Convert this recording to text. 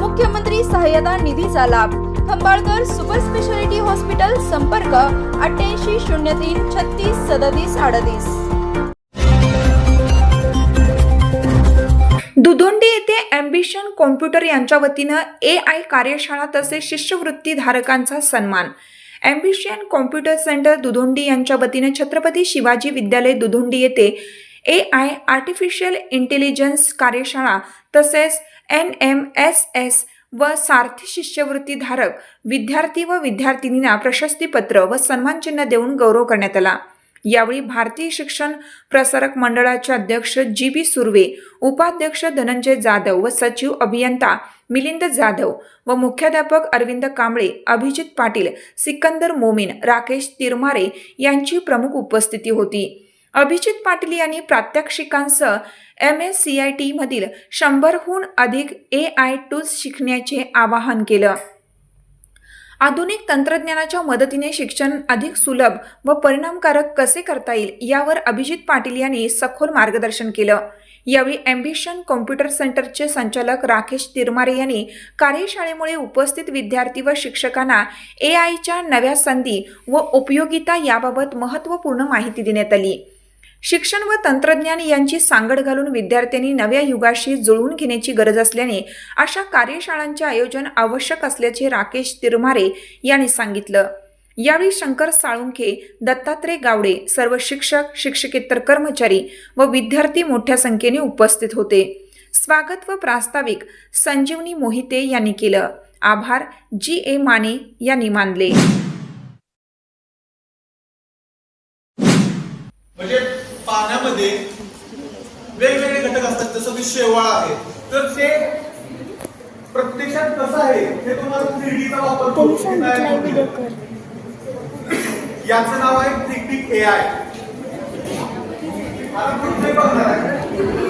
मुख्यमंत्री सहाय्यता निधीचा लाभ. खंबाळकर सुपर स्पेशालिटी हॉस्पिटल संपर्क अठ्ठ्याऐंशी शून्य तीन छत्तीस सदतीस अडतीस. दुधोंडी येथे अँबिशन कॉम्प्युटर यांच्या वतीनं ए आय कार्यशाळा तसेच शिष्यवृत्ती धारकांचा सन्मान. अँबिशन कॉम्प्युटर सेंटर दुधोंडी यांच्या वतीनं छत्रपती शिवाजी विद्यालय दुधोंडी येथे ए आय आर्टिफिशियल इंटेलिजन्स कार्यशाळा तसेच एन एम एस एस व सारथी शिष्यवृत्तीधारक विद्यार्थी व विद्यार्थिनींना प्रशस्तीपत्र व सन्मानचिन्ह देऊन गौरव करण्यात आला. यावेळी भारतीय शिक्षण प्रसारक मंडळाचे अध्यक्ष जी बी सुर्वे उपाध्यक्ष धनंजय जाधव व सचिव अभियंता मिलिंद जाधव व मुख्याध्यापक अरविंद कांबळे अभिजित पाटील सिकंदर मोमीन राकेश तिरमारे यांची प्रमुख उपस्थिती होती. अभिजित पाटील यांनी प्रात्यक्षिकांसह M S C I T मधील शंभरहून अधिक ए आय टूल्स शिकण्याचे आवाहन केलं. आधुनिक तंत्रज्ञानाच्या मदतीने शिक्षण अधिक सुलभ व परिणामकारक कसे करता येईल यावर अभिजित पाटील यांनी सखोल मार्गदर्शन केलं. यावेळी ॲम्बिशन कॉम्प्युटर सेंटरचे संचालक राकेश तिरमारे यांनी कार्यशाळेमुळे उपस्थित विद्यार्थी व शिक्षकांना ए आयच्या नव्या संधी व उपयोगिता याबाबत महत्त्वपूर्ण माहिती देण्यात आली. शिक्षण व तंत्रज्ञान यांची सांगड घालून विद्यार्थ्यांनी नव्या युगाशी जुळवून घेण्याची गरज असल्याने अशा कार्यशाळांचे आयोजन आवश्यक असल्याचे राकेश तिरमारे यांनी सांगितलं. यावेळी शंकर साळुंखे दत्तात्रय गावडे सर्व शिक्षक शिक्षकेतर कर्मचारी व विद्यार्थी मोठ्या संख्येने उपस्थित होते. स्वागत व प्रास्ताविक संजीवनी मोहिते यांनी केलं. आभार जी. ए. माने यांनी मानले. म्हणजे पाण्यामध्ये वेगवेगळे घटक असतात जसं की शेवाळ आहे. तर ते प्रत्यक्षात कसं आहे हे तुम्हाला थ्री चा वापर करून याचं नाव आहे थिंकिंग ए आय. आता पुढचे बघणार आहे.